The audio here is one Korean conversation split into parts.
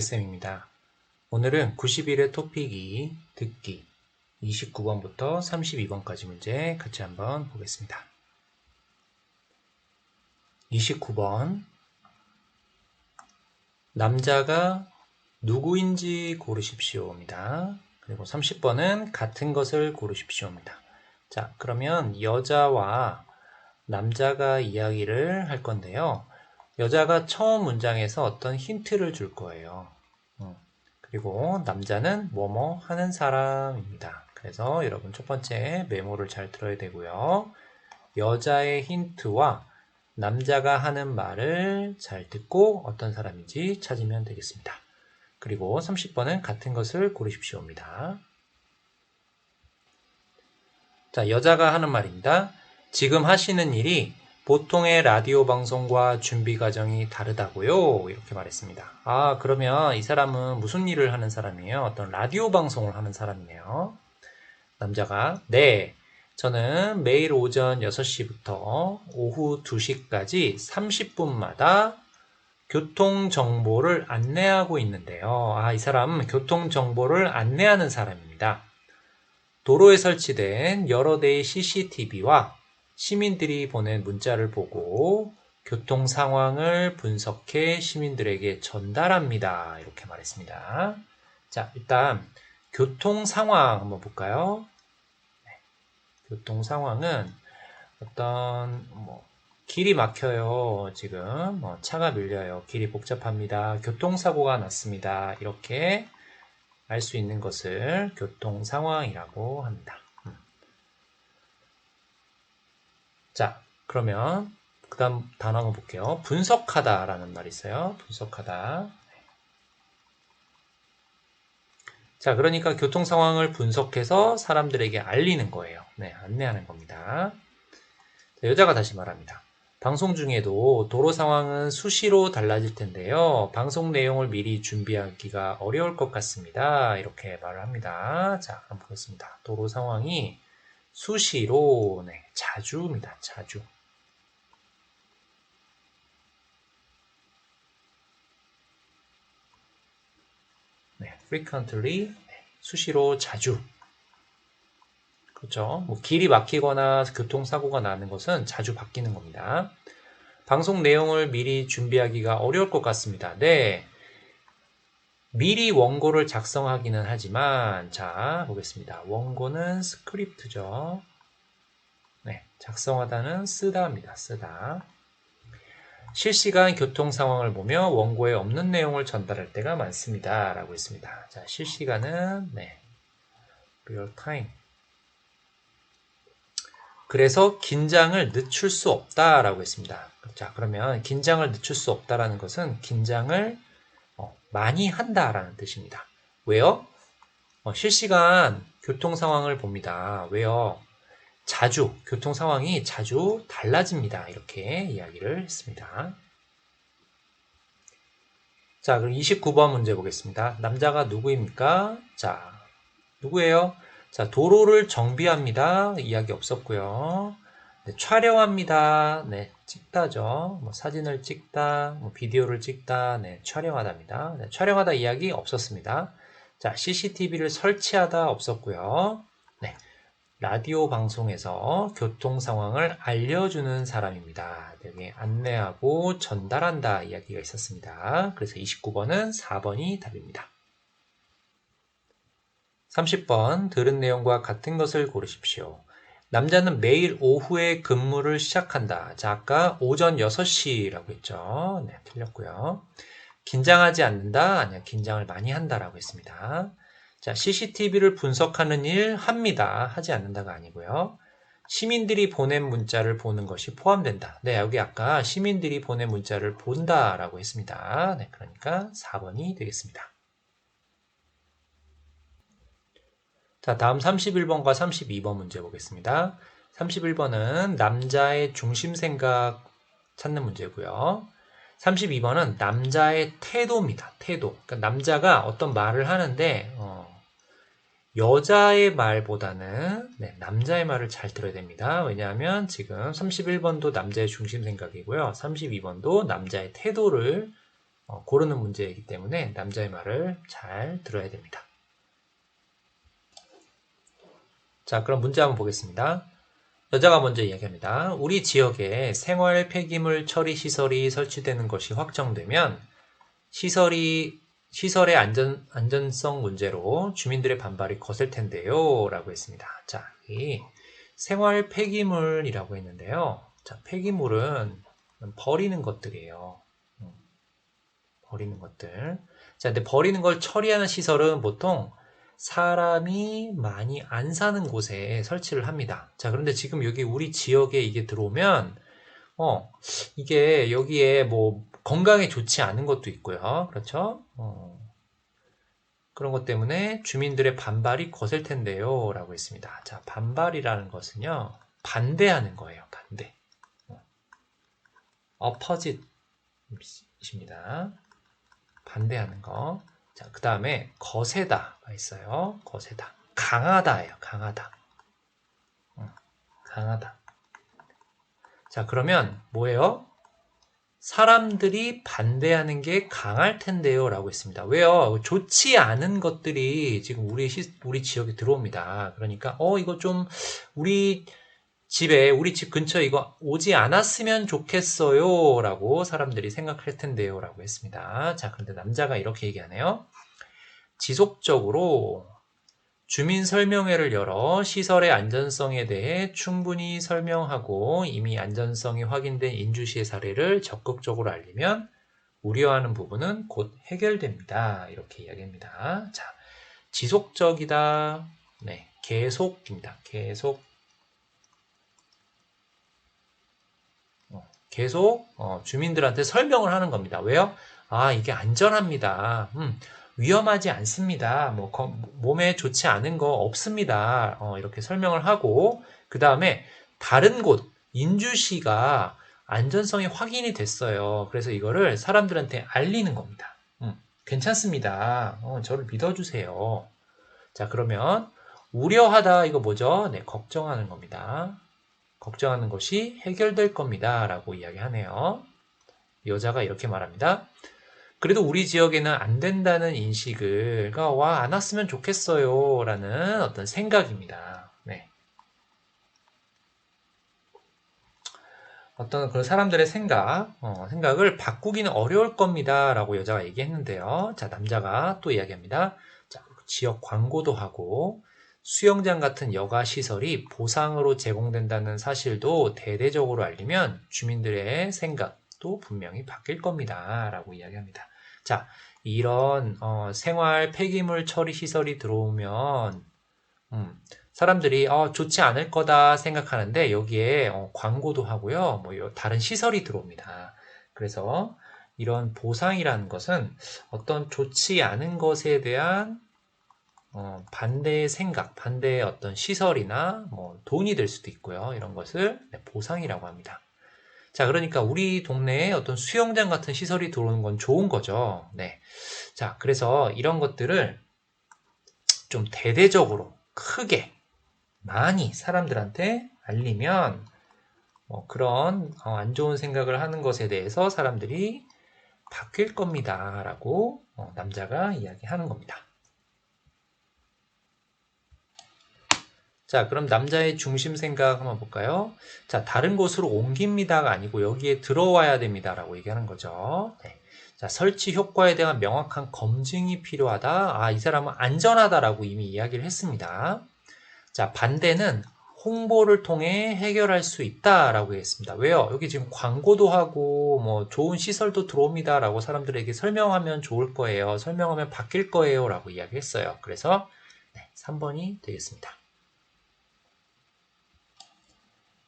쌤입니다. 오늘은 91의 토픽이 듣기 29번부터 32번까지 문제 같이 한번 보겠습니다. 29번 남자가 누구인지 고르십시오입니다. 그리고 30번은 같은 것을 고르십시오입니다. 자, 그러면 여자와 남자가 이야기를 할 건데요. 여자가 처음 문장에서 어떤 힌트를 줄 거예요. 음, 그리고 남자는 뭐뭐 하는 사람입니다. 그래서 여러분 첫 번째 메모를 잘 들어야 되고요. 여자의 힌트와 남자가 하는 말을 잘 듣고 어떤 사람인지 찾으면 되겠습니다. 그리고 30번은 같은 것을 고르십시오입니다. 자, 여자가 하는 말입니다. 지금 하시는 일이 보통의 라디오 방송과 준비 과정이 다르다고요. 이렇게 말했습니다. 아, 그러면 이 사람은 무슨 일을 하는 사람이에요? 어떤 라디오 방송을 하는 사람이네요. 남자가, 네. 저는 매일 오전 6시부터 오후 2시까지 30분마다 교통 정보를 안내하고 있는데요. 아, 이 사람은 교통 정보를 안내하는 사람입니다. 도로에 설치된 여러 대의 CCTV와 시민들이 보낸 문자를 보고 교통 상황을 분석해 시민들에게 전달합니다. 이렇게 말했습니다. 자, 일단 교통 상황 한번 볼까요? 네. 교통 상황은 어떤 뭐 길이 막혀요. 지금 뭐 차가 밀려요. 길이 복잡합니다. 교통사고가 났습니다. 이렇게 알 수 있는 것을 교통 상황이라고 합니다. 자, 그러면 그 다음 단어 한번 볼게요. 분석하다 라는 말이 있어요. 분석하다. 자, 그러니까 교통 상황을 분석해서 사람들에게 알리는 거예요. 네, 안내하는 겁니다. 자, 여자가 다시 말합니다. 방송 중에도 도로 상황은 수시로 달라질 텐데요. 방송 내용을 미리 준비하기가 어려울 것 같습니다. 이렇게 말을 합니다. 자, 한번 보겠습니다. 도로 상황이 수시로, 네, 자주입니다. 자주. 네, frequently, 네, 수시로 자주. 그렇죠. 뭐 길이 막히거나 교통사고가 나는 것은 자주 바뀌는 겁니다. 방송 내용을 미리 준비하기가 어려울 것 같습니다. 네. 미리 원고를 작성하기는 하지만 자 보겠습니다. 원고는 스크립트죠. 네, 작성하다는 쓰다입니다. 쓰다. 실시간 교통 상황을 보며 원고에 없는 내용을 전달할 때가 많습니다. 라고 했습니다. 자, 실시간은 네, real time. 그래서 긴장을 늦출 수 없다라고 했습니다. 자, 그러면 긴장을 늦출 수 없다라는 것은 긴장을 어, 많이 한다라는 뜻입니다. 왜요? 어, 실시간 교통 상황을 봅니다. 왜요? 자주, 교통 상황이 자주 달라집니다. 이렇게 이야기를 했습니다. 자, 그럼 29번 문제 보겠습니다. 남자가 누구입니까? 자, 누구예요? 자, 도로를 정비합니다. 이야기 없었고요. 네, 촬영합니다. 네, 찍다죠. 뭐 사진을 찍다, 뭐 비디오를 찍다, 네, 촬영하다입니다. 네, 촬영하다 이야기 없었습니다. 자, CCTV를 설치하다 없었고요. 네, 라디오 방송에서 교통 상황을 알려주는 사람입니다. 여기 안내하고 전달한다 이야기가 있었습니다. 그래서 29번은 4번이 답입니다. 30번 들은 내용과 같은 것을 고르십시오. 남자는 매일 오후에 근무를 시작한다. 자, 아까 오전 6시라고 했죠. 네, 틀렸고요. 긴장하지 않는다. 아니야, 긴장을 많이 한다라고 했습니다. 자, CCTV를 분석하는 일 합니다. 하지 않는다가 아니고요. 시민들이 보낸 문자를 보는 것이 포함된다. 네, 여기 아까 시민들이 보낸 문자를 본다라고 했습니다. 네, 그러니까 4번이 되겠습니다. 자, 다음 31번과 32번 문제 보겠습니다. 31번은 남자의 중심 생각 찾는 문제고요. 32번은 남자의 태도입니다. 태도. 그러니까 남자가 어떤 말을 하는데 어, 여자의 말보다는 네, 남자의 말을 잘 들어야 됩니다. 왜냐하면 지금 31번도 남자의 중심 생각이고요. 32번도 남자의 태도를 어, 고르는 문제이기 때문에 남자의 말을 잘 들어야 됩니다. 자, 그럼 문제 한번 보겠습니다. 여자가 먼저 이야기합니다. 우리 지역에 생활 폐기물 처리 시설이 설치되는 것이 확정되면 시설이 시설의 안전 안전성 문제로 주민들의 반발이 거셀 텐데요. 라고 했습니다. 자, 이 생활 폐기물이라고 했는데요. 자, 폐기물은 버리는 것들이에요. 음, 버리는 것들. 자, 근데 버리는 걸 처리하는 시설은 보통 사람이 많이 안 사는 곳에 설치를 합니다. 자, 그런데 지금 여기 우리 지역에 이게 들어오면, 어, 이게 여기에 뭐 건강에 좋지 않은 것도 있고요. 그렇죠? 어, 그런 것 때문에 주민들의 반발이 거셀 텐데요. 라고 했습니다. 자, 반발이라는 것은요, 반대하는 거예요. 반대. 어, opposite입니다. 반대하는 거. 자, 그 다음에 거세다가 있어요. 거세다. 강하다예요. 강하다. 어, 강하다. 자, 그러면 뭐예요? 사람들이 반대하는 게 강할 텐데요. 라고 했습니다. 왜요? 좋지 않은 것들이 지금 우리, 시, 우리 지역에 들어옵니다. 그러니까, 어, 이거 좀, 우리 집에, 우리 집 근처에 이거 오지 않았으면 좋겠어요. 라고 사람들이 생각할 텐데요. 라고 했습니다. 자, 그런데 남자가 이렇게 얘기하네요. 지속적으로 주민 설명회를 열어 시설의 안전성에 대해 충분히 설명하고 이미 안전성이 확인된 인주시의 사례를 적극적으로 알리면 우려하는 부분은 곧 해결됩니다. 이렇게 이야기합니다. 자, 지속적이다. 네, 계속입니다. 계속. 어, 계속 어, 주민들한테 설명을 하는 겁니다. 왜요? 아, 이게 안전합니다. 음, 위험하지 않습니다. 뭐 몸에 좋지 않은 거 없습니다. 어, 이렇게 설명을 하고 그 다음에 다른 곳 인주시가 안전성이 확인이 됐어요. 그래서 이거를 사람들한테 알리는 겁니다. 음, 괜찮습니다. 어, 저를 믿어주세요. 자 그러면 우려하다 이거 뭐죠? 네, 걱정하는 겁니다. 걱정하는 것이 해결될 겁니다. 라고 이야기하네요. 여자가 이렇게 말합니다. 그래도 우리 지역에는 안 된다는 인식을 와안 왔으면 좋겠어요 라는 어떤 생각입니다. 네. 어떤 그런 사람들의 생각, 어, 생각을 바꾸기는 어려울 겁니다. 라고 여자가 얘기했는데요. 자, 남자가 또 이야기합니다. 자, 지역 광고도 하고, 수영장 같은 여가 시설이 보상으로 제공된다는 사실도 대대적으로 알리면 주민들의 생각도 분명히 바뀔 겁니다. 라고 이야기합니다. 자, 이런 어, 생활 폐기물 처리 시설이 들어오면 음, 사람들이 어, 좋지 않을 거다 생각하는데 여기에 어, 광고도 하고요. 뭐 다른 시설이 들어옵니다. 그래서 이런 보상이라는 것은 어떤 좋지 않은 것에 대한 어, 반대의 생각, 반대의 어떤 시설이나 뭐 돈이 될 수도 있고요. 이런 것을 네, 보상이라고 합니다. 자, 그러니까 우리 동네에 어떤 수영장 같은 시설이 들어오는 건 좋은 거죠. 네. 자, 그래서 이런 것들을 좀 대대적으로 크게 많이 사람들한테 알리면 뭐 그런 어, 안 좋은 생각을 하는 것에 대해서 사람들이 바뀔 겁니다. 라고 어, 남자가 이야기하는 겁니다. 자, 그럼 남자의 중심 생각 한번 볼까요? 자, 다른 곳으로 옮깁니다가 아니고 여기에 들어와야 됩니다라고 얘기하는 거죠. 네. 자, 설치 효과에 대한 명확한 검증이 필요하다. 아, 이 사람은 안전하다라고 이미 이야기를 했습니다. 자, 반대는 홍보를 통해 해결할 수 있다라고 했습니다. 왜요? 여기 지금 광고도 하고 뭐 좋은 시설도 들어옵니다라고 사람들에게 설명하면 좋을 거예요. 설명하면 바뀔 거예요라고 이야기했어요. 그래서 네, 3번이 되겠습니다.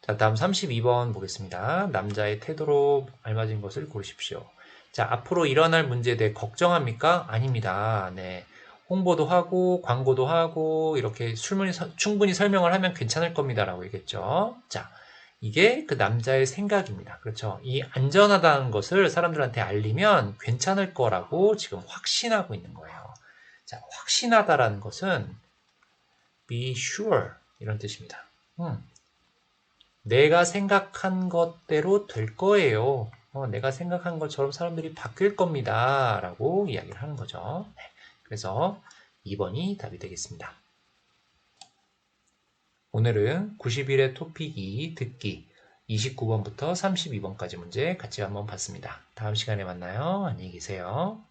자, 다음 32번 보겠습니다. 남자의 태도로 알맞은 것을 고르십시오. 자, 앞으로 일어날 문제에 대해 걱정합니까? 아닙니다. 네. 홍보도 하고, 광고도 하고, 이렇게 충분히, 충분히 설명을 하면 괜찮을 겁니다. 라고 얘기했죠. 자, 이게 그 남자의 생각입니다. 그렇죠. 이 안전하다는 것을 사람들한테 알리면 괜찮을 거라고 지금 확신하고 있는 거예요. 자, 확신하다라는 것은 be sure 이런 뜻입니다. 음, 내가 생각한 것대로 될 거예요. 어, 내가 생각한 것처럼 사람들이 바뀔 겁니다. 라고 이야기를 하는 거죠. 네. 그래서 2번이 답이 되겠습니다. 오늘은 91의 토픽이 듣기 29번부터 32번까지 문제 같이 한번 봤습니다. 다음 시간에 만나요. 안녕히 계세요.